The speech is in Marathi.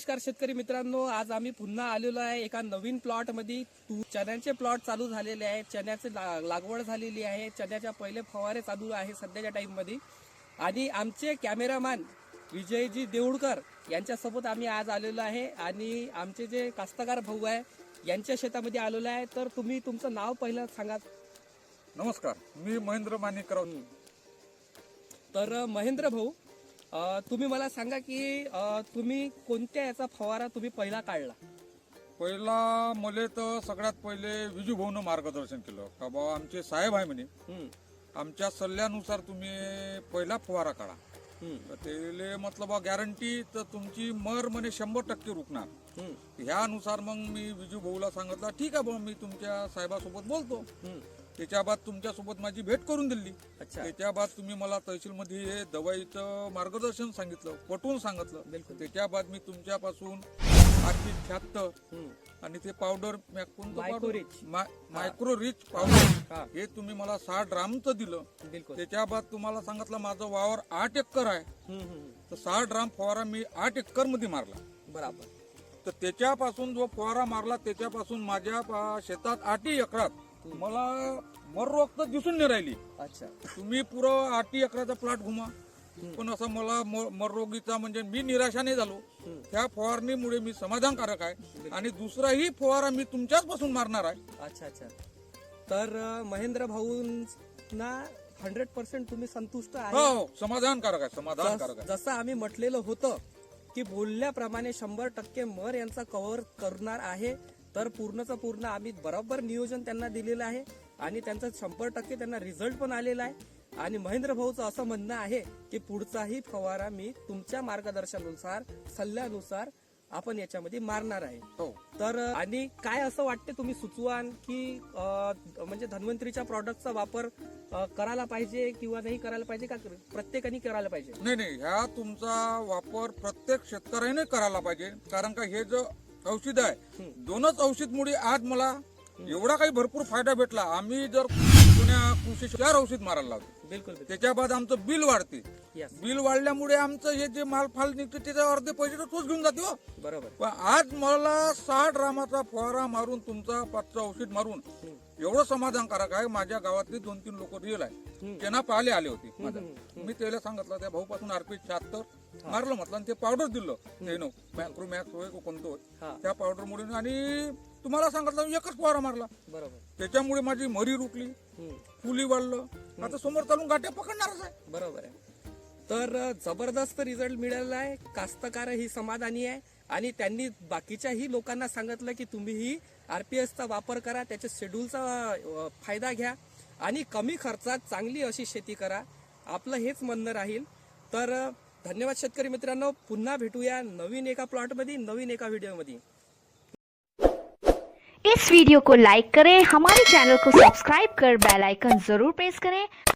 नमस्कार शेतकरी मित्रांनो आज आम्ही पुन्हा आलेलो आहे एका नवीन प्लॉटमध्ये तू चण्याचे प्लॉट चालू झालेले आहेत चण्याचे लागवड झालेली आहे चण्याच्या पहिले फवारे चालू आहे सध्याच्या टाइममध्ये आणि आमचे कॅमेरामॅन विजयजी देऊळकर यांच्यासोबत आम्ही आज आलेलो आहे. आणि आमचे जे कास्तकार भाऊ आहे यांच्या शेतामध्ये आलेलो आहे. तर तुम्ही तुमचं नाव पहिलं सांगा. नमस्कार मी महेंद्र मानेकराव तर महेंद्र भाऊ तुम्ही मला सांगा की अ, तुम्ही कोणत्या याचा फवारा तुम्ही पहिला काढला? पहिला मले तर सगळ्यात पहिले विजू भाऊनं मार्गदर्शन केलं. का बाबा आमचे साहेब आहे म्हणे. हम्म, आमच्या सल्ल्यानुसार तुम्ही पहिला फवारा काढा. हम्म, तर त्याले मतलब बा गॅरंटी तर तुमची मर म्हणे शंभर टक्के रुकणार. हम्म, ह्यानुसार मग मी विजू भाऊला सांगितलं ठीक आहे भाऊ मी तुमच्या साहेबासोबत बोलतो. हम्म. त्याच्या बाद तुमच्यासोबत माझी भेट करून दिली. अच्छा. त्याच्या बाद तुम्ही मला तहसीलमध्ये हे दवाईचं मार्गदर्शन सांगितलं पटवून सांगितलं. त्याच्या बाद मी तुमच्यापासून आठशे शहात्तर आणि ते पावडर मायक्रो? रिच. पावडर हा. तुम्ही मला सहा ड्रामचं दिलं. बिलकुल. त्याच्या बाद तुम्हाला सांगितलं माझं वावर आठ एकर आहे. तर सहा ड्राम फवारा मी आठ एकरमध्ये मारला. बराबर. तर त्याच्यापासून जो फवारा मारला त्याच्यापासून माझ्या शेतात आठी एकरात मला मर रोग तर दिसून नाही राहिली. अच्छा. तुम्ही पुरं आठी एकराचा प्लॉट घुमा. पण असं मला म- मर रोगीचा म्हणजे मी निराशा नाही झालो. त्या फवारणीमुळे मी समाधानकारक आहे. आणि दुसराही फवारा मी तुमच्याच पासून मारणार आहे. अच्छा अच्छा. तर महेंद्र भाऊंना हंड्रेड पर्सेंट तुम्ही संतुष्ट हो आहे? हो, समाधानकारक आहे समाधानकारक जस- आहे जसं आम्ही म्हटलेलं होतं की बोलल्याप्रमाणे शंभर टक्के मर यांचा कव्हर करणार आहे. तर पूर्णचं पूर्ण आम्ही बरोबर नियोजन त्यांना दिलेलं आहे आणि त्यांचा शंभर टक्के त्यांना रिझल्ट पण आलेला आहे. आणि महेंद्र भाऊचं असं म्हणणं आहे की पुढचाही फवारा मी तुमच्या मार्गदर्शनानुसार सल्ल्यानुसार आपण याच्यामध्ये मारणार आहे. हो. तर आणि काय असं वाटते तुम्ही सुचवान की म्हणजे धन्वंतरीच्या प्रॉडक्टचा वापर करायला पाहिजे किंवा नाही करायला पाहिजे का प्रत्येकाने करायला पाहिजे? नाही नाही ह्या तुमचा वापर प्रत्येक शेतकऱ्याने करायला पाहिजे. कारण का हे जो औषध आहे. दोनच औषध मुळे आज मला एवढा काही भरपूर फायदा भेटला. आम्ही जर जुन्या कृषी चार औषध मारायला लावतो बिलकुल त्याच्या बाद आमचं बिल वाढते. बिल वाढल्यामुळे आमचं हे जे माल फाल निघते त्याचे अर्धे पैसे तर तोच घेऊन जाते हो. बरोबर. पण आज मला साठ रामाचा फवारा मारून तुमचा पाचचं औषध मारून. एवढं समाधानकारक आहे माझ्या गावातले दोन तीन लोक रिअल आहे. त्यांना पाहिले आले होते. माझ्या. मी त्याला सांगितलं त्या भाऊ पासून आरपी शहात्तर मारलं म्हटलं आणि ते पावडर दिलं. ते नो मॅक्रो मॅक्स होय का कोणतं हा. त्या पावडर मुळे आणि तुम्हाला सांगितलं एकच फवारा मारला. बरोबर. त्याच्यामुळे माझी मरी रुकली. फुली वाढलं. आता समोर चालून गाठ्या पकडणारच आहे. बरोबर आहे. तर जबरदस्त रिझल्ट मिळालेला आहे. कास्तकार ही समाधानी आहे. आणि त्यांनी बाकीच्याही लोकांना सांगितलं की तुम्हीही आरपीएसचा वापर करा त्याच्या शेड्यूलचा फायदा घ्या आणि कमी खर्चात चांगली अशी शेती करा. आपलं हेच म्हणणं राहील. तर धन्यवाद शेतकरी मित्रांनो. पुन्हा भेटूया नवीन एका प्लॉटमध्ये नवीन एका व्हिडिओमध्ये. इस वीडियो को लाइक करें हमारे चैनल को सब्सक्राइब कर बेल आइकन जरूर प्रेस करें।